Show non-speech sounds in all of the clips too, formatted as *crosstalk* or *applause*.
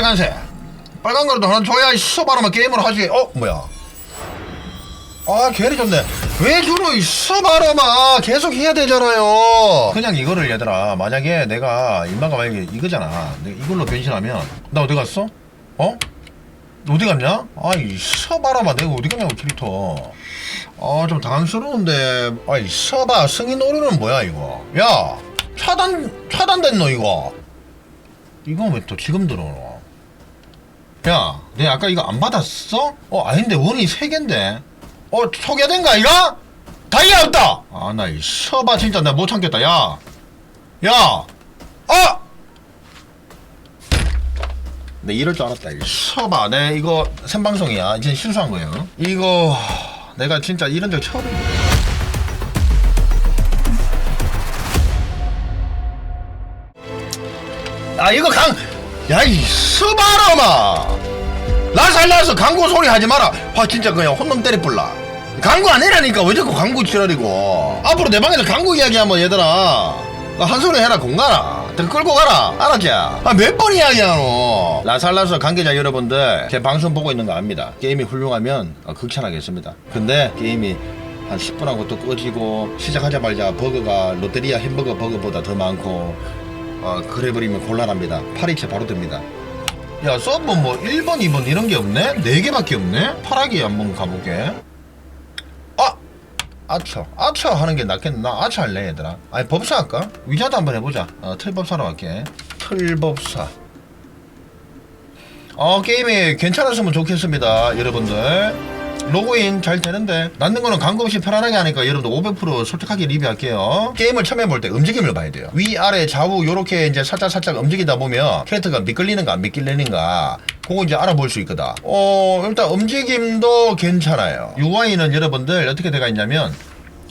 빨간색. 빨간 거라도 하나 줘야 서바로만 게임을 하지. 어? 뭐야? 아 괜히 좋네. 왜 주로 서바로만 계속 해야 되잖아요. 그냥 이거를 얘들아. 만약에 내가 인마가 만약에 이거잖아. 내가 이걸로 변신하면 나 어디 갔어? 어? 어디 갔냐? 아이 서바라마 내가 어디 갔냐고 캐릭터. 아 좀 당황스러운데. 아이 서바 승인 오류는 뭐야 이거? 야! 차단 차단됐노 이거? 이거 왜 또 지금 들어오노 야, 내 아까 이거 안 받았어? 어, 아닌데 원이 세 개인데. 어, 소개된가 이거? 다이아 없다. 아, 나이 서봐 진짜 나 못 참겠다. 야, 야, 아! 내 이럴 줄 알았다. 이 서봐, 내 이거 생방송이야. 이제 실수한 거예요. 이거 내가 진짜 이런 적 처음이야. 아 이거 강, 야 이 스바라마, 나 살려서 광고 소리 하지 마라. 와 진짜 그냥 혼놈 때리 불라. 광고 아니라니까 왜 자꾸 광고 지랄이고. 앞으로 내 방에서 광고 이야기하면 얘들아, 한 소리 해라 공가라. 등 끌고 가라. 알았지? 아, 몇 번 이야기하노. 라살라서 관계자 여러분들 제 방송 보고 있는 거 압니다. 게임이 훌륭하면 어, 극찬하겠습니다. 근데 게임이 한 10분 하고 또 꺼지고 시작하자마자 버거가 롯데리아 햄버거 버거보다 더 많고 어, 그래버리면 곤란합니다. 8일째 바로 됩니다. 야, 서브 뭐 1번, 2번 이런 게 없네? 4개밖에 없네? 파라기 한번 가볼게. 아! 아처. 아처 하는 게 낫겠네. 나 아처 할래, 얘들아. 아니, 법사 할까? 위자도 한번 해보자. 어, 틀법사로 할게. 틀법사. 어, 게임이 괜찮았으면 좋겠습니다, 여러분들. 로그인 잘 되는데 낫는 거는 광고 없이 편안하게 하니까 여러분들 500% 솔직하게 리뷰할게요. 게임을 처음 해볼 때 움직임을 봐야 돼요. 위아래 좌우 요렇게 이제 살짝 살짝 움직이다 보면 캐릭터가 미끌리는가 안 미끌리는가 그거 이제 알아볼 수 있거든. 어 일단 움직임도 괜찮아요. UI는 여러분들 어떻게 돼가 있냐면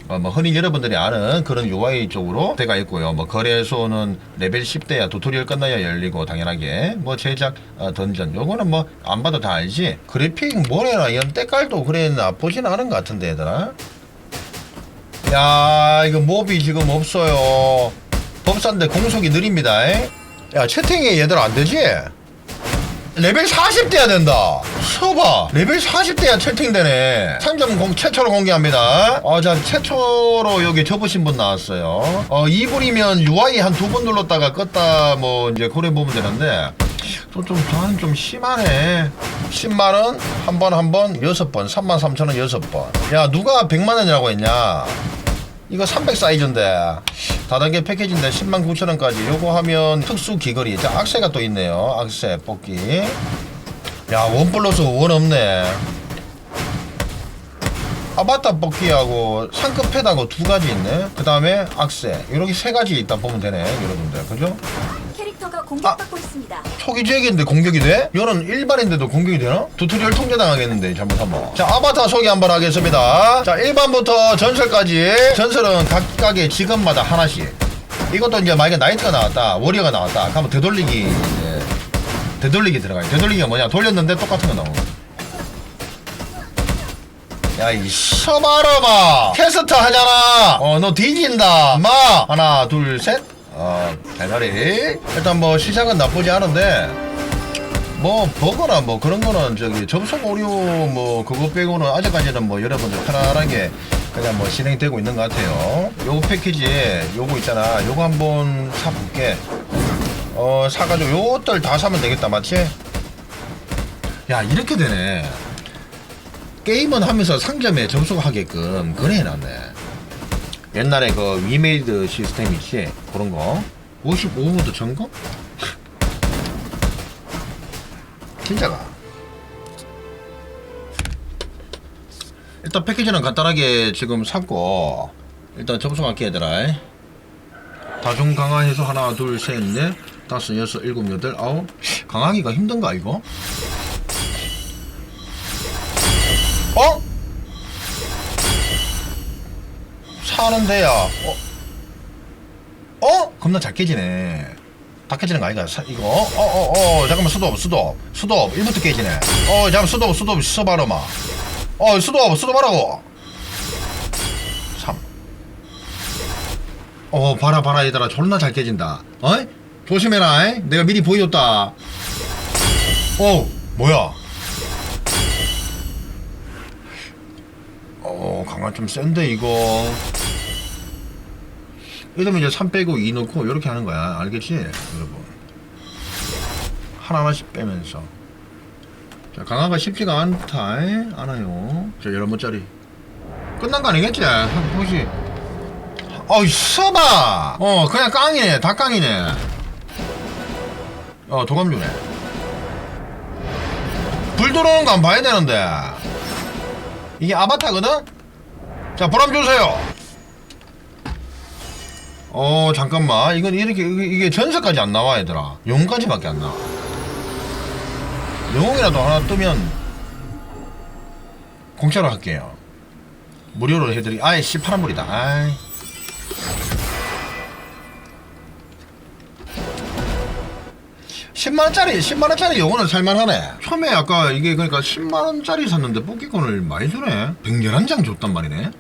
어, 뭐 흔히 여러분들이 아는 그런 UI 쪽으로 돼가 있고요. 뭐 거래소는 레벨 10대야 튜토리얼 끝나야 열리고 당연하게 뭐 제작 어, 던전 요거는 뭐 안 봐도 다 알지. 그래픽 뭐래나 이런 때깔도 그래 나쁘진 않은 것 같은데 얘들아. 야 이거 몹이 지금 없어요. 법사인데 공속이 느립니다. 에? 야 채팅이 얘들 안 되지? 레벨 40대야 된다. 서봐. 레벨 40대야 채팅되네. 상점 공, 최초로 공개합니다. 어, 자, 최초로 여기 접으신 분 나왔어요. 어, 2분이면 UI 한 두 번 눌렀다가 껐다, 뭐, 이제, 그래 보면 되는데. 좀, 좀, 저는 좀 심하네. 10만원, 한 번, 한 번, 여섯 번. 3만 3천원 여섯 번. 야, 누가 100만원이라고 했냐? 이거 300 사이즈인데 다단계 패키지인데 10만 9천원까지. 요거 하면 특수 귀걸이. 자 악세가 또 있네요. 악세 뽑기. 야 원 플러스 원 없네. 아바타 뽑기하고 상급 패드하고 두 가지 있네. 그 다음에 악세. 이렇게 세 가지 있다 보면 되네 여러분들. 그죠? 캐릭터가 공격받고 있습니다. 초기 지역인데 공격이 돼? 이거는 일반인데도 공격이 되나? 튜토리얼 통제당하겠는데 잘못하면 자 아바타 소개 한번 하겠습니다. 자 1반부터 전설까지. 전설은 각각의 직업마다 하나씩. 이것도 이제 만약에 나이트가 나왔다 워리어가 나왔다 그러면 되돌리기 이제 되돌리기 들어가요. 되돌리기가 뭐냐? 돌렸는데 똑같은 거 나오고 야이 서바라마. 캐스터 하잖아. 어 너 뒤진다. 마. 하나 둘셋 어 대가리. 일단 뭐 시작은 나쁘지 않은데 뭐 버거나 뭐 그런 거는 저기 접속 오류 뭐 그거 빼고는 아직까지는 뭐 여러분들 편안하게 그냥 뭐 진행되고 있는 것 같아요. 요거 패키지에 요거 있잖아. 요거 한번 사볼게. 어 사가지고 요것들 다 사면 되겠다 맞지? 야 이렇게 되네. 게임은 하면서 상점에 접속하게끔 그래 해놨네 옛날에 그 위메이드 시스템 있지? 그런 거. 55분도 점검? 진짜가. 일단 패키지는 간단하게 지금 샀고 일단 접속할게 얘들아. 다중 강화해서 하나 둘 셋 넷 다섯 여섯 일곱 여덟 아홉. 강하기가 힘든가 이거? 사는데야 어? 어? 겁나 잘 깨지네. 다 깨지는 거 아이가? 사, 이거? 어어 어 어, 잠깐만 수도업 수도업 수도업 1부터 깨지네. 어 잠깐만 수도업 수도업 써봐라마. 어 수도업 수도업하라고. 3어 봐라 봐라 얘들아. 존나 잘 깨진다. 어? 조심해라 이? 내가 미리 보여줬다. 어 뭐야? 어 강화 좀 센데 이거 이러면 이제 3 빼고 2 넣고 이렇게 하는 거야. 알겠지? 여러분 하나하나씩 빼면서. 자 강화가 쉽지가 않다. 에? 않아요. 자 11번짜리. 끝난 거 아니겠지? 혹시 어이 써봐! 어 그냥 깡이네. 다 깡이네. 어 도감주네. 불 들어오는 거 안 봐야 되는데. 이게 아바타거든? 자 보람 주세요 어 잠깐만. 이건 이렇게 이게, 전설까지 안 나와 얘들아. 영까지밖에 안 나와. 영웅이라도 하나 뜨면 공짜로 할게요. 무료로 해드리 아이 씨 파란불이다. 아이. 십만원짜리 10만원짜리 요거는 살만하네. 처음에 아까 이게 그러니까 10만원짜리 샀는데 뽑기권을 많이 주네. 111장 줬단 말이네.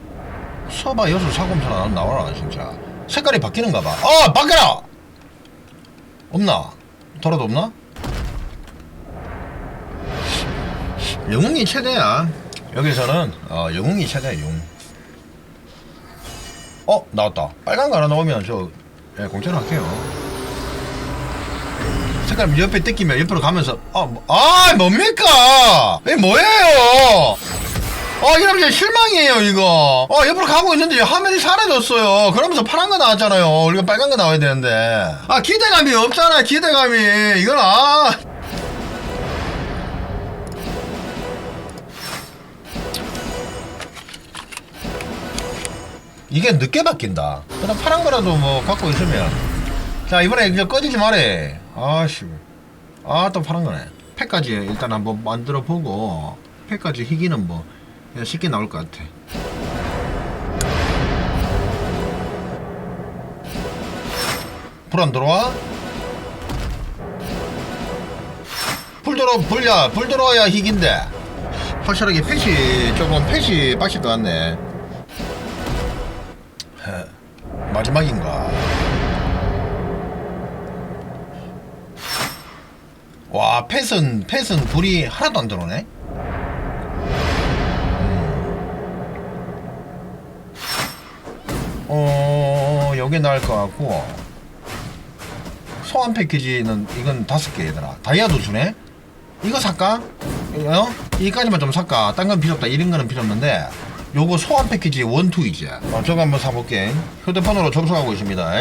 서봐 여수 사검사나 나와라 진짜 색깔이 바뀌는가 봐 어! 바뀌라! 없나? 돌아도 없나? 영웅이 최대야 여기서는 어, 영웅이 최대야 영웅 어? 나왔다 빨간 거 하나 나오면 저 예, 공짜로 할게요 색깔 옆에 뜯기면 옆으로 가면서 아, 뭐, 아 뭡니까? 이 뭐예요? 아 이러면 실망이에요 이거. 어 옆으로 가고 있는데 화면이 사라졌어요. 그러면서 파란 거 나왔잖아요. 우리가 빨간 거 나와야 되는데. 아 기대감이 없잖아 기대감이. 이건 아. 이게 늦게 바뀐다. 그냥 파란 거라도 뭐 갖고 있으면. 자 이번에 이제 꺼지지 말해. 아씨. 아 또 파란 거네. 팩까지 일단 한번 만들어 보고 팩까지 희기는 뭐 쉽게 나올 것 같아. 불 안 들어와? 불 들어 불야. 불 들어와야 희기인데. 확실하게 펫이 조금 펫이 빡실 것 같네. 헤, 마지막인가? 와 펫은 펫은 불이 하나도 안 들어오네 어 여기 나을 것 같고. 소환 패키지는 이건 다섯 개 얘들아. 다이아도 주네? 이거 살까? 어? 이까지만 좀 살까? 딴 건 필요 없다. 이런 거는 필요 없는데 요거 소환 패키지 원투 이제. 어, 저거 한번 사볼게. 휴대폰으로 접속하고 있습니다.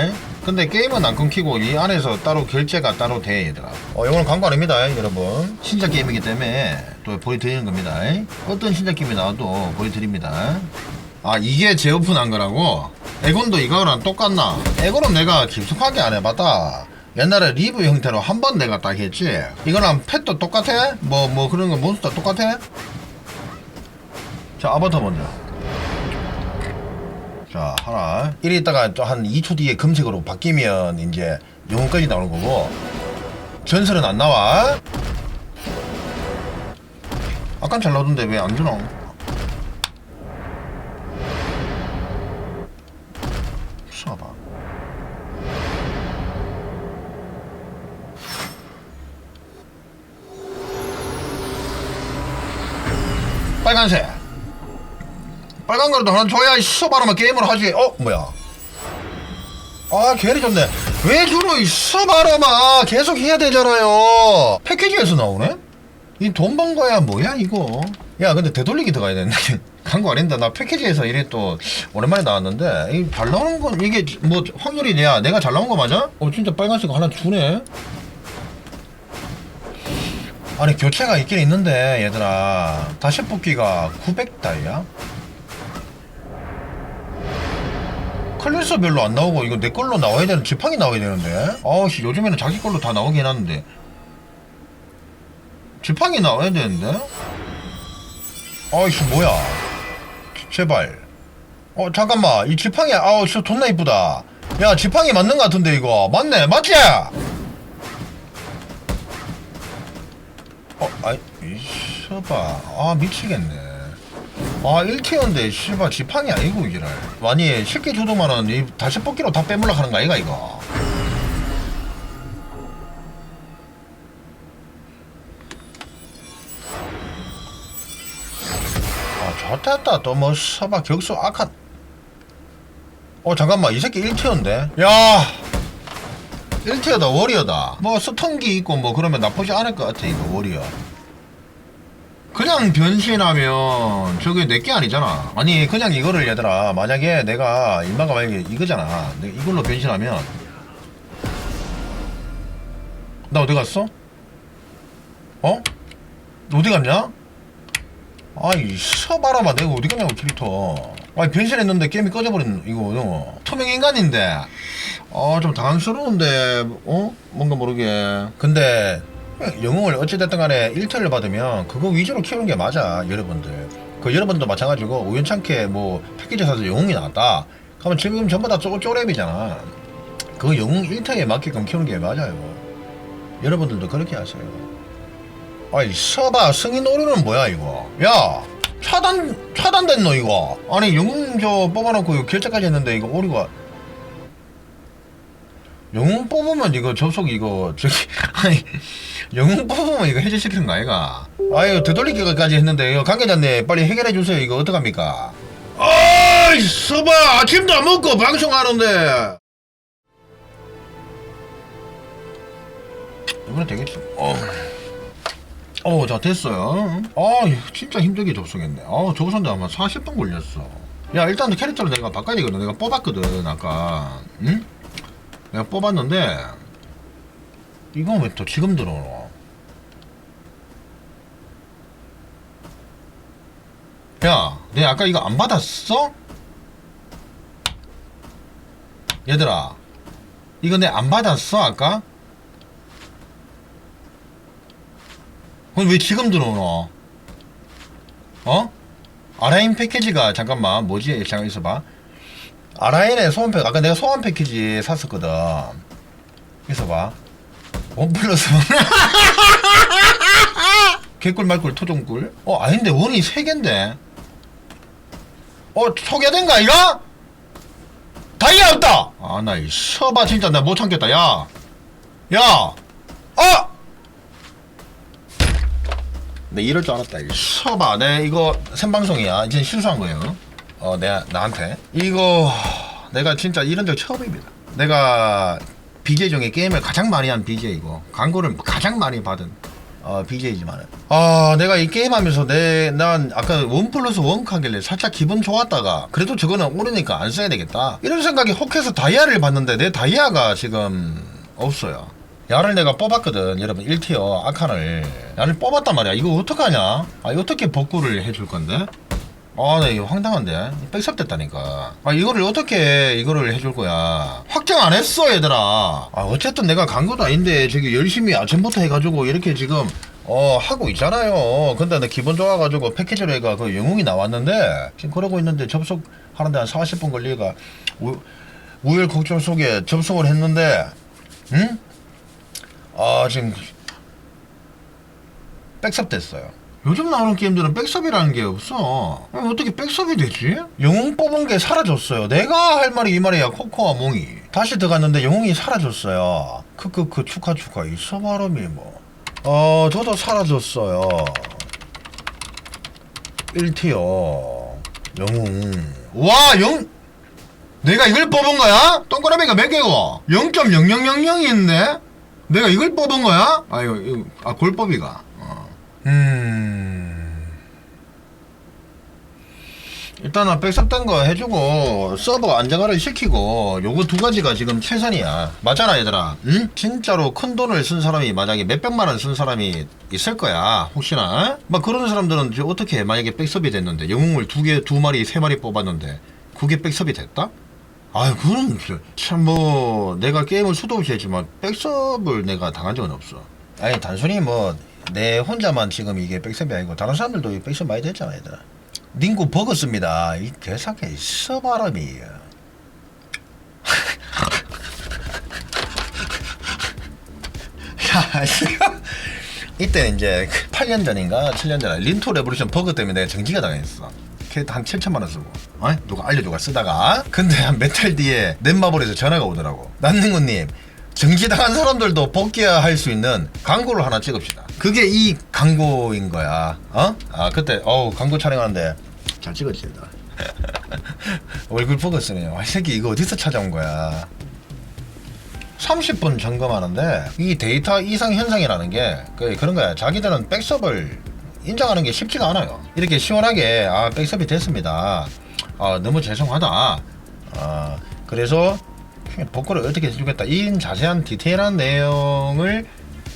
근데 게임은 안 끊기고 이 안에서 따로 결제가 따로 돼 얘들아. 어 이거는 광고 아닙니다 여러분. 신작 게임이기 때문에 또 보여드리는 겁니다. 어떤 신작 게임이 나와도 보여드립니다 아 이게 재오픈한 거라고? 에곤도 이거랑 똑같나? 에곤은 내가 깊숙하게 안 해봤다 옛날에 리뷰 형태로 한 번 내가 딱 했지 이거랑 펫도 똑같아? 뭐뭐 그런 거 몬스터 똑같아? 자 아바타 먼저 자 하나 이리 있다가 또한 2초 뒤에 금색으로 바뀌면 이제 영혼까지 나오는 거고 전설은 안 나와 아깐 잘 나오던데 왜 안 주노 빨간색. 빨간 거라도 하나 줘야 있어봐라면 게임을 하지. 어 뭐야? 아 괜히 좋네. 왜 주로 있어봐라마 계속 해야 되잖아요. 패키지에서 나오네? 이 돈 번 거야 뭐야 이거? 야 근데 되돌리기 들어가야 되는데. *laughs* 광고 아닌다 나 패키지에서 이래 또 오랜만에 나왔는데. 이 잘 나오는 건 이게 뭐 확률이 야 내가 잘 나온 거 맞아? 어 진짜 빨간색 하나 주네 아니 교체가 있긴 있는데 얘들아. 다시 뽑기가 900달이야? 클래스 별로 안 나오고 이거 내 걸로 나와야 되는 지팡이 나와야 되는데. 아우씨 요즘에는 자기 걸로 다 나오긴 하는데. 지팡이 나와야 되는데? 아이씨 뭐야? 제발. 어 잠깐만. 이 지팡이 아우 씨 존나 이쁘다. 야 지팡이 맞는 거 같은데 이거. 맞네 맞지? 어, 아이, 씨바. 아, 미치겠네. 아 1티어인데 씨발 지팡이 아니고 이지랄 아니 쉽게 주도만은, 이 다시 뽑기로 다 빼물러 가는 거 아이가 이거? 아 좋댔다. 또 뭐 서바 격수 아카 어 잠깐만. 이 새끼 1티어인데. 야! 1티어다 워리어다. 뭐 스턴기 있고 뭐 그러면 나쁘지 않을 것 같아 이거 워리어. 그냥 변신하면 저게 내게 아니잖아. 아니 그냥 이거를 얘들아. 만약에 내가 인마가 만약에 이거잖아. 내가 이걸로 변신하면. 나 어디 갔어? 어? 너 어디 갔냐? 아이 셔 바라봐. 내가 어디 갔냐고 캐릭터 아니 변신했는데 게임이 꺼져버린 이거 어. 투명 인간인데. 아 좀 당황스러운데 어? 뭔가 모르게. 근데 영웅을 어찌됐든 간에 1터를 받으면 그거 위주로 키우는 게 맞아 여러분들. 그 여러분들도 마찬가지고 우연찮게 뭐 패키지 사서 영웅이 나왔다. 그러면 지금 전부 다 쪼, 쪼랩이잖아. 그 영웅 1터에 맞게끔 키우는 게 맞아요. 여러분들도 그렇게 하세요. 아이 서봐 승인 오류는 뭐야 이거? 야 차단 차단됐노 이거? 아니 영웅 저 뽑아놓고 결제까지 했는데 이거 오류가. 영웅 뽑으면 이거 접속 이거 저기 *laughs* 아니 영웅 뽑으면 이거 해제시키는 거 아이가? 아유 되돌리기까지 했는데 이거 관계자님 빨리 해결해 주세요. 이거 어떡합니까? 아이 서봐. 아침도 안 먹고 방송하는데. 이번에 되겠지. 어. 어, 자, 됐어요. 아, 진짜 힘들게 접속했네. 아, 접속하는데 아마 40분 걸렸어. 야, 일단 캐릭터를 내가 바꿔야 되거든. 내가 뽑았거든, 아까. 응? 내가 뽑았는데, 이건 왜 또 지금 들어오노? 야, 내 아까 이거 안 받았어? 얘들아, 이거 내 안 받았어, 아까? 그럼 왜 지금 들어오노? 어? 아라인 패키지가 잠깐만 뭐지? 잠깐 있어봐. 아라인의 소원 패 아까 내가 소원 패키지 샀었거든. 있어봐. 원 플러스 원. *laughs* 개꿀 말꿀 토종꿀. 어 아닌데 원이 세 개인데. 어 소개된 거 아이가? 다이아 없다. 아나이 셔봐 진짜 나 못 참겠다. 야, 야, 어. 네 이럴 줄 알았다. 서봐, 내 이거 생방송이야. 이제 실수한 거예요. 어, 내 나한테 이거 내가 진짜 이런 적 처음입니다. 내가 BJ 중에 게임을 가장 많이 한 BJ이고 광고를 가장 많이 받은 어, BJ지만은 아 내가 이 게임하면서 내 난 아까 원 플러스 원 하길래 살짝 기분 좋았다가 그래도 저거는 오르니까 안 써야 되겠다 이런 생각이 혹해서 다이아를 봤는데 내 다이아가 지금 없어요. 야를 내가 뽑았거든 여러분 1티어 아칸을 야를 뽑았단 말이야 이거 어떡하냐 아 어떻게 복구를 해줄 건데 아, 나 이거 황당한데? 백섭 됐다니까. 아, 이거를 어떻게 이거를 해줄 거야? 확정 안 했어, 얘들아. 아, 어쨌든 내가 간 것도 아닌데, 저기 열심히 아침부터 해가지고 이렇게 지금, 어, 하고 있잖아요. 근데 내 기분 좋아가지고 패키지로 해가 그 영웅이 나왔는데, 지금 그러고 있는데 접속하는데 한 40분 걸리가, 우, 우열곡절 속에 접속을 했는데, 응? 아, 지금, 백섭 됐어요. 요즘 나오는 게임들은 백섭이라는 게 없어. 아니, 어떻게 백섭이 되지? 영웅 뽑은 게 사라졌어요. 내가 할 말이 이 말이야. 코코와 몽이. 다시 들어갔는데 영웅이 사라졌어요. 크크크 축하 축하. 이 서바람이 뭐. 어, 저도 사라졌어요. 1티어. 영웅. 와, 영. 내가 이걸 뽑은 거야? 동그라미가 몇 개고? 0.0000이 있네? 내가 이걸 뽑은 거야? 아, 이거, 이거 아, 골법이가. 어. 음. 일단은 백섭된 거 해주고 서버 안정화를 시키고 요거 두 가지가 지금 최선이야 맞잖아 얘들아 응? 진짜로 큰 돈을 쓴 사람이 만약에 몇 백만 원 쓴 사람이 있을 거야 혹시나 막 그런 사람들은 어떻게 해? 만약에 백섭이 됐는데 영웅을 두 개 두 마리 세 마리 뽑았는데 그게 백섭이 됐다? 아유 그건 참뭐 내가 게임을 수도 없이 했지만 백섭을 내가 당한 적은 없어. 아니 단순히 뭐 내 혼자만 지금 이게 백섭이 아니고 다른 사람들도 이 백섭 많이 됐잖아 얘들아. 닝구 버거스입니다. 이 개사케 서바람이. *laughs* 야 이때 이제 8년 전인가 7년 전에 린토 레볼루션 버그 때문에 내가 정지가 당했어. 캐릭터 한 7천만 원 쓰고 어? 누가 알려주가 쓰다가 근데 한 몇 달 뒤에 넷마블에서 전화가 오더라고 난닝구님 정지당한 사람들도 복귀할 수 있는 광고를 하나 찍읍시다 그게 이 광고인 거야 어? 아 그때 어우 광고 촬영하는데 잘 찍었지 나. *laughs* 얼굴 보고 쓰네요. 아, 이 새끼 이거 어디서 찾아온 거야? 30분 점검하는데 이 데이터 이상 현상이라는 게 그- 그런 거야. 자기들은 백섭을 인정하는 게 쉽지가 않아요. 이렇게 시원하게 아 백섭이 됐습니다. 아 너무 죄송하다. 아 그래서 복구를 어떻게 해주겠다. 이 자세한 디테일한 내용을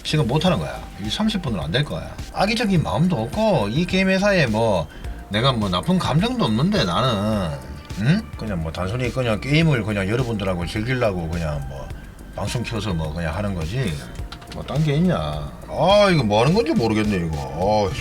지금 못하는 거야. 이 30분은 안 될 거야. 악의적인 마음도 없고 이 게임 회사에 뭐 내가 뭐 나쁜 감정도 없는데 나는 응? 그냥 뭐 단순히 그냥 게임을 그냥 여러분들하고 즐기려고 그냥 뭐 방송 켜서 뭐 그냥 하는 거지. 뭐 딴 게 있냐? 아 이거 뭐 하는 건지 모르겠네 이거. 어이씨.